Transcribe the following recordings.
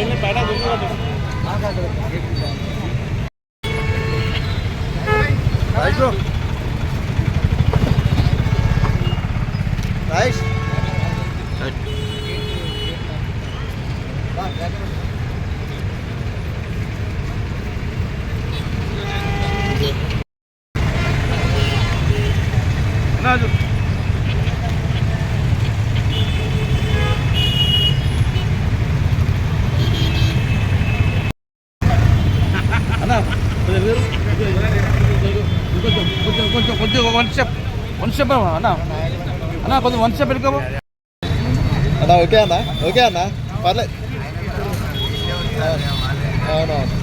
ಏನು ಬೇಡ ಆಯ್ತು Right? Right. Another. కొంచెం కొంచెం కొంచెం కొంచెం వన్ స్టెప్ వన్ స్టెప్ అన్న అన్న కొంచెం వన్ స్టెప్ వెళ్ళిపోవు అన్న ఓకే అన్న ఓకే అన్న పర్లేదు అవునవును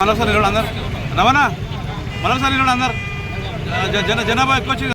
మనోసారి నిలబడి అందరు. నవనా మనోసారి నిలబడి అందరు జన జనాభా ఎక్కువ వచ్చింది.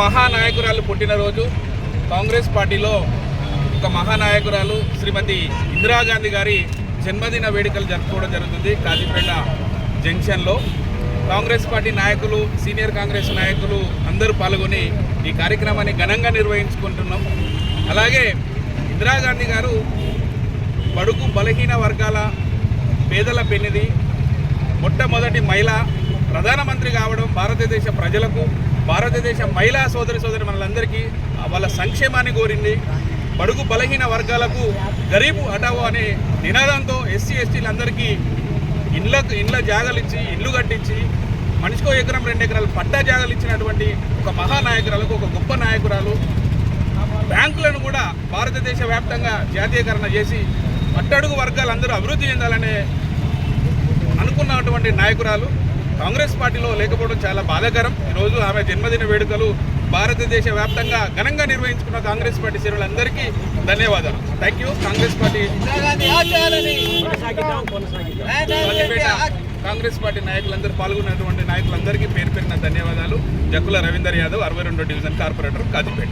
మహానాయకురాలు పుట్టినరోజు కాంగ్రెస్ పార్టీలో ఒక మహానాయకురాలు శ్రీమతి ఇందిరాగాంధీ గారి జన్మదిన వేడుకలు జరుపుకోవడం జరుగుతుంది కాజీపేట జంక్షన్లో. కాంగ్రెస్ పార్టీ నాయకులు సీనియర్ కాంగ్రెస్ నాయకులు అందరూ పాల్గొని ఈ కార్యక్రమాన్ని ఘనంగా నిర్వహించుకుంటున్నాం. అలాగే ఇందిరాగాంధీ గారు బడుగు బలహీన వర్గాల పేదల పెన్నిది మొట్టమొదటి మహిళ ప్రధానమంత్రి కావడం భారతదేశ ప్రజలకు భారతదేశ మహిళా సోదరి సోదరి మనలందరికీ వాళ్ళ సంక్షేమాన్ని కోరింది. బడుగు బలహీన వర్గాలకు గరీబు హటావో అనే నినాదంతో ఎస్సీ ఎస్టీలందరికీ ఇండ్ల ఇండ్ల జాగాలు ఇచ్చి ఇల్లు కట్టించి మనిషికో ఎకరం రెండు ఎకరాలు పట్టా జాగాలు ఇచ్చినటువంటి ఒక మహానాయకురాలకు ఒక గొప్ప నాయకురాలు బ్యాంకులను కూడా భారతదేశ వ్యాప్తంగా జాతీయకరణ చేసి పట్టడుగు వర్గాలందరూ అభివృద్ధి చెందాలనే అనుకున్నటువంటి నాయకురాలు. కాంగ్రెస్ పార్టీలో లేకపోవడం చాలా బాధాకరం. ఈరోజు ఆమె జన్మదిన వేడుకలు భారతదేశ వ్యాప్తంగా ఘనంగా నిర్వహించుకున్న కాంగ్రెస్ పార్టీ శ్రేణులందరికీ ధన్యవాదాలు. Thank you Congress party Congress party నాయకులందరూ పాల్గొన్నటువంటి నాయకులందరికీ పేరు పేరున ధన్యవాదాలు. జక్కుల రవీందర్ యాదవ్ అరవై రెండో డివిజన్ కార్పొరేటర్ కాజీపేట.